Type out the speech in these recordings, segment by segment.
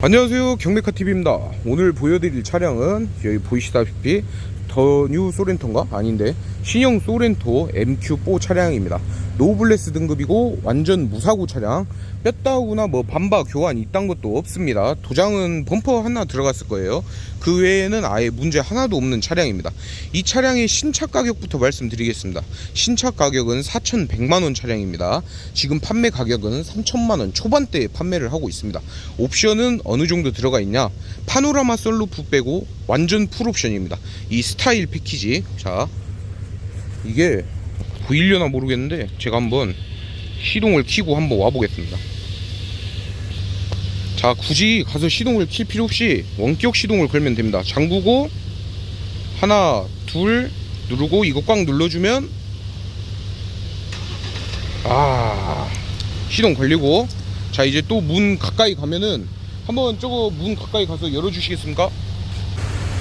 안녕하세요 경메카TV입니다 오늘 보여드릴 차량은 여기 보이시다시피 더 뉴 소렌토인가? 아닌데 신형 소렌토 MQ4 차량입니다. 노블레스 등급이고 완전 무사고 차량. 뺐다구나 뭐 반바 교환 이딴 것도 없습니다. 도장은 범퍼 하나 들어갔을 거예요. 그 외에는 아예 문제 하나도 없는 차량입니다. 이 차량의 신차 가격부터 말씀드리겠습니다. 신차 가격은 4,100만원 차량입니다. 지금 판매 가격은 3천만원 초반대에 판매를 하고 있습니다. 옵션은 어느 정도 들어가 있냐? 파노라마 썰루프 빼고 완전 풀옵션입니다. 이 스타일 패키지. 자 이게 보이려나 모르겠는데 제가 한번 시동을 켜고 한번 와보겠습니다. 자 굳이 가서 시동을 킬 필요 없이 원격 시동을 걸면 됩니다. 잠그고 하나 둘 누르고 이거 꽉 눌러주면 아 시동 걸리고. 자 이제 또 문 가까이 가면은 한번 저거 문 가까이 가서 열어주시겠습니까?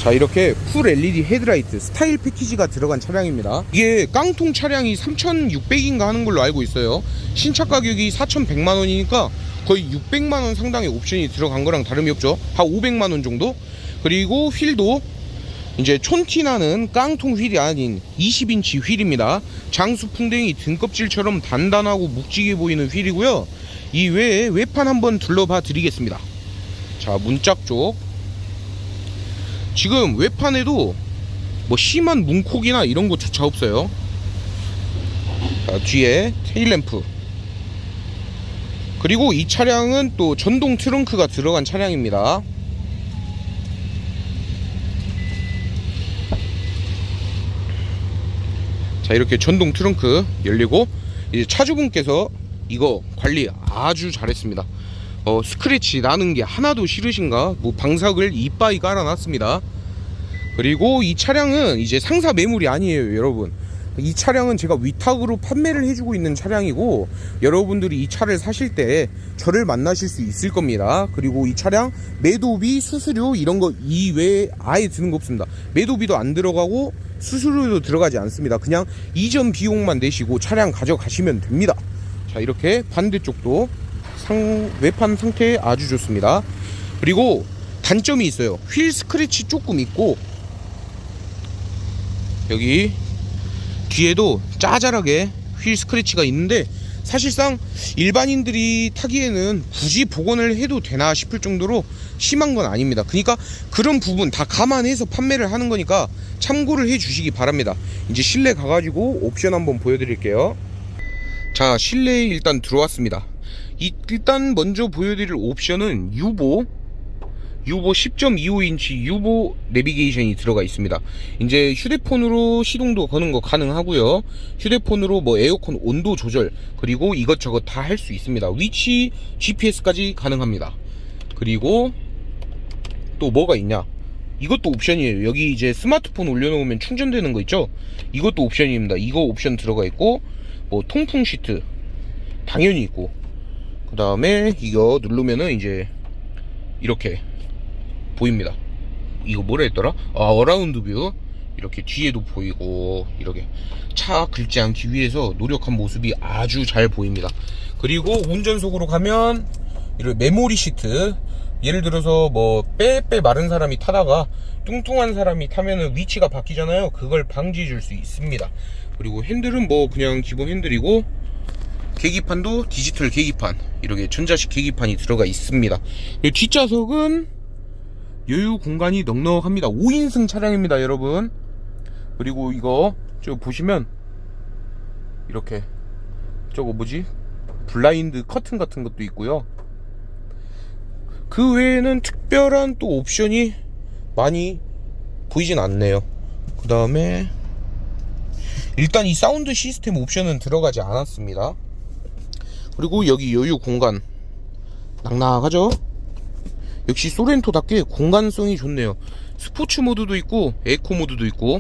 자 이렇게 풀 LED 헤드라이트 스타일 패키지가 들어간 차량입니다. 이게 깡통 차량이 3,600인가 하는 걸로 알고 있어요. 신차 가격이 4,100만원이니까 거의 600만원 상당의 옵션이 들어간 거랑 다름이 없죠. 한 500만원 정도? 그리고 휠도 이제 촌티나는 깡통 휠이 아닌 20인치 휠입니다. 장수 풍뎅이 등껍질처럼 단단하고 묵직해 보이는 휠이고요. 이 외에 외판 한번 둘러봐 드리겠습니다. 자 문짝 쪽 지금 외판에도 뭐 심한 문콕이나 이런 거조차 없어요. 자, 뒤에 테일램프. 그리고 이 차량은 또 전동 트렁크가 들어간 차량입니다. 자, 이렇게 전동 트렁크 열리고 이제 차주분께서 이거 관리 아주 잘했습니다. 어, 스크래치 나는 게 하나도 싫으신가? 뭐 방석을 이빠이 깔아놨습니다. 그리고 이 차량은 이제 상사 매물이 아니에요, 여러분. 이 차량은 제가 위탁으로 판매를 해주고 있는 차량이고 여러분들이 이 차를 사실 때 저를 만나실 수 있을 겁니다. 그리고 이 차량 매도비, 수수료 이런 거 이외에 아예 드는 거 없습니다. 매도비도 안 들어가고 수수료도 들어가지 않습니다. 그냥 이전 비용만 내시고 차량 가져가시면 됩니다. 자 이렇게 반대쪽도 상, 외판 상태 아주 좋습니다. 그리고 단점이 있어요. 휠 스크래치 조금 있고 여기 뒤에도 짜잘하게 휠 스크래치가 있는데 사실상 일반인들이 타기에는 굳이 복원을 해도 되나 싶을 정도로 심한 건 아닙니다. 그러니까 그런 부분 다 감안해서 판매를 하는 거니까 참고를 해 주시기 바랍니다. 이제 실내 가가지고 옵션 한번 보여드릴게요. 자 실내에 일단 들어왔습니다. 이- 일단 먼저 보여드릴 옵션은 유보 유보 10.25인치 유보 내비게이션이 들어가 있습니다. 이제 휴대폰으로 시동도 거는 거 가능하고요. 휴대폰으로 뭐 에어컨 온도 조절 그리고 이것저것 다 할 수 있습니다. 위치 GPS까지 가능합니다. 그리고 또 뭐가 있냐? 이것도 옵션이에요. 여기 이제 스마트폰 올려놓으면 충전되는 거 있죠? 이것도 옵션입니다. 이거 옵션 들어가 있고 뭐 통풍 시트 당연히 있고 그 다음에 이거 누르면은 이제 이렇게 보입니다. 이거 뭐라 했더라? 아, 어라운드 뷰. 이렇게 뒤에도 보이고, 이렇게 차 긁지 않기 위해서 노력한 모습이 아주 잘 보입니다. 그리고 운전석으로 가면, 이런 메모리 시트. 예를 들어서 뭐, 빼빼 마른 사람이 타다가 뚱뚱한 사람이 타면은 위치가 바뀌잖아요. 그걸 방지해 줄 수 있습니다. 그리고 핸들은 뭐, 그냥 기본 핸들이고, 계기판도 디지털 계기판. 이렇게 전자식 계기판이 들어가 있습니다. 그리고 뒷좌석은 여유 공간이 넉넉합니다. 5인승 차량입니다, 여러분. 그리고 이거 저 보시면 이렇게 저거 뭐지? 블라인드 커튼 같은 것도 있고요. 그 외에는 특별한 또 옵션이 많이 보이진 않네요. 그 다음에 일단 이 사운드 시스템 옵션은 들어가지 않았습니다. 그리고 여기 여유 공간 낙낙하죠? 역시 소렌토답게 공간성이 좋네요. 스포츠 모드도 있고 에코 모드도 있고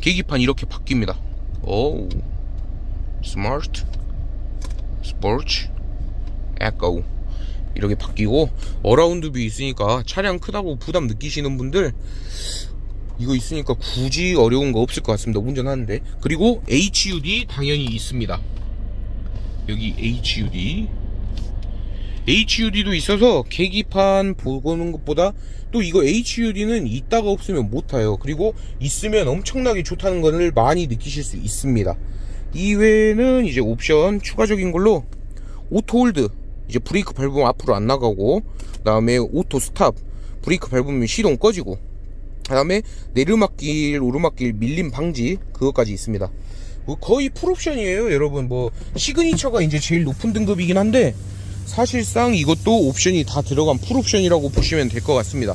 계기판 이렇게 바뀝니다. 오 스마트 스포츠 에코 이렇게 바뀌고 어라운드 뷰 있으니까 차량 크다고 부담 느끼시는 분들 이거 있으니까 굳이 어려운 거 없을 것 같습니다. 운전하는데 그리고 HUD 당연히 있습니다. 여기 HUD HUD도 있어서 계기판 보는 것보다 또 이거 HUD는 있다가 없으면 못 타요. 그리고 있으면 엄청나게 좋다는 것을 많이 느끼실 수 있습니다. 이외에는 이제 옵션 추가적인 걸로 오토 홀드 이제 브레이크 밟으면 앞으로 안 나가고 그 다음에 오토 스탑 브레이크 밟으면 시동 꺼지고 그 다음에 내리막길 오르막길 밀림 방지 그것까지 있습니다. 뭐 거의 풀옵션이에요, 여러분. 뭐 시그니처가 이제 제일 높은 등급이긴 한데 사실상 이것도 옵션이 다 들어간 풀옵션이라고 보시면 될 것 같습니다.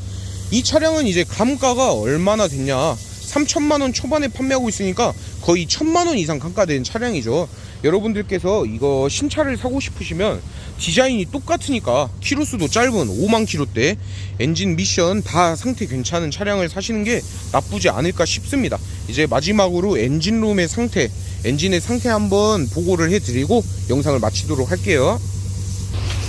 이 차량은 이제 감가가 얼마나 됐냐? 3천만 원 초반에 판매하고 있으니까 거의 1천만 원 이상 감가된 차량이죠. 여러분들께서 이거 신차를 사고 싶으시면 디자인이 똑같으니까 키로수도 짧은 5만 키로대 엔진 미션 다 상태 괜찮은 차량을 사시는 게 나쁘지 않을까 싶습니다. 이제 마지막으로 엔진룸의 상태, 엔진의 상태 한번 보고를 해드리고 영상을 마치도록 할게요.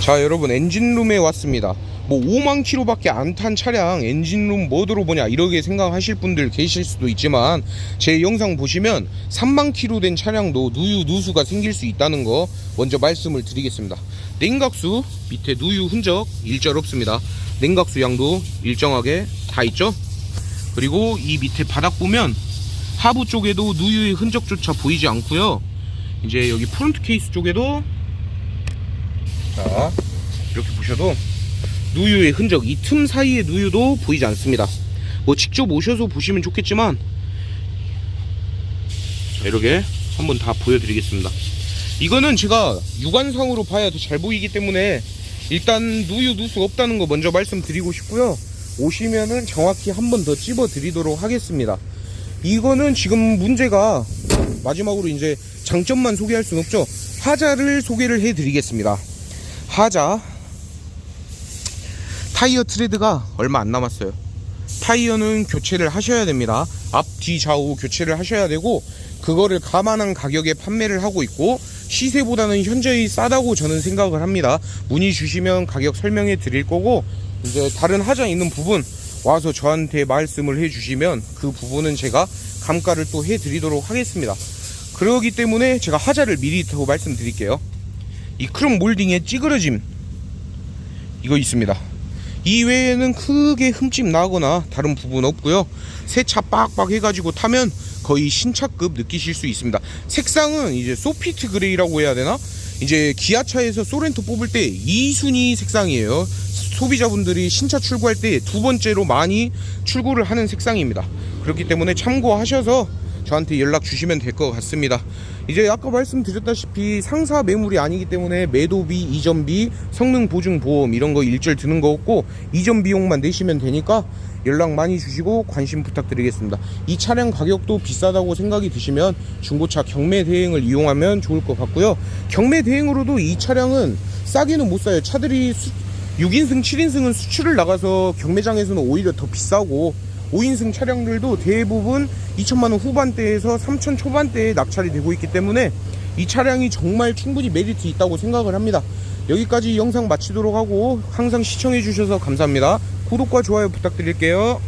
자 여러분 엔진룸에 왔습니다 뭐 5만 킬로밖에 안 탄 차량 엔진룸 뭐 들어보냐 이렇게 생각하실 분들 계실 수도 있지만 제 영상 보시면 3만 킬로 된 차량도 누유 누수가 생길 수 있다는 거 먼저 말씀을 드리겠습니다. 냉각수 밑에 누유 흔적 일절 없습니다. 냉각수 양도 일정하게 다 있죠? 그리고 이 밑에 바닥 보면 하부 쪽에도 누유의 흔적조차 보이지 않고요. 이제 여기 프론트 케이스 쪽에도 자 이렇게 보셔도 누유의 흔적 이 틈 사이의 누유도 보이지 않습니다. 뭐 직접 오셔서 보시면 좋겠지만 자 이렇게 한번 다 보여드리겠습니다. 이거는 제가 육안상으로 봐야 더 잘 보이기 때문에 일단 누유 누수 없다는 거 먼저 말씀드리고 싶고요. 오시면은 정확히 한 번 더 찝어 드리도록 하겠습니다. 이거는 지금 문제가 마지막으로 이제 장점만 소개할 수는 없죠. 하자를 소개를 해 드리겠습니다. 하자 타이어 트레드가 얼마 안 남았어요. 타이어는 교체를 하셔야 됩니다. 앞, 뒤, 좌우 교체를 하셔야 되고 그거를 감안한 가격에 판매를 하고 있고 시세보다는 현저히 싸다고 저는 생각을 합니다. 문의 주시면 가격 설명해 드릴 거고 이제 다른 하자 있는 부분 와서 저한테 말씀을 해 주시면 그 부분은 제가 감가를 또 해 드리도록 하겠습니다. 그러기 때문에 제가 하자를 미리 더 말씀드릴게요. 이 크롬 몰딩의 찌그러짐 이거 있습니다 이외에는 크게 흠집 나거나 다른 부분 없고요. 세차 빡빡 해가지고 타면 거의 신차급 느끼실 수 있습니다. 색상은 이제 소피트 그레이라고 해야 되나? 이제 기아차에서 소렌토 뽑을 때 2순위 색상이에요. 소비자분들이 신차 출고할 때 두 번째로 많이 출고를 하는 색상입니다. 그렇기 때문에 참고하셔서 저한테 연락 주시면 될 것 같습니다. 이제 아까 말씀드렸다시피 상사 매물이 아니기 때문에 매도비, 이전비, 성능 보증 보험 이런 거 일절 드는 거 없고 이전 비용만 내시면 되니까 연락 많이 주시고 관심 부탁드리겠습니다. 이 차량 가격도 비싸다고 생각이 드시면 중고차 경매 대행을 이용하면 좋을 것 같고요. 경매 대행으로도 이 차량은 싸게는 못 사요. 차들이 수, 6인승, 7인승은 수출을 나가서 경매장에서는 오히려 더 비싸고 5인승 차량들도 대부분 2천만원 후반대에서 3천 초반대에 낙찰이 되고 있기 때문에 이 차량이 정말 충분히 메리트 있다고 생각을 합니다. 여기까지 영상 마치도록 하고 항상 시청해 주셔서 감사합니다. 구독과 좋아요 부탁드릴게요.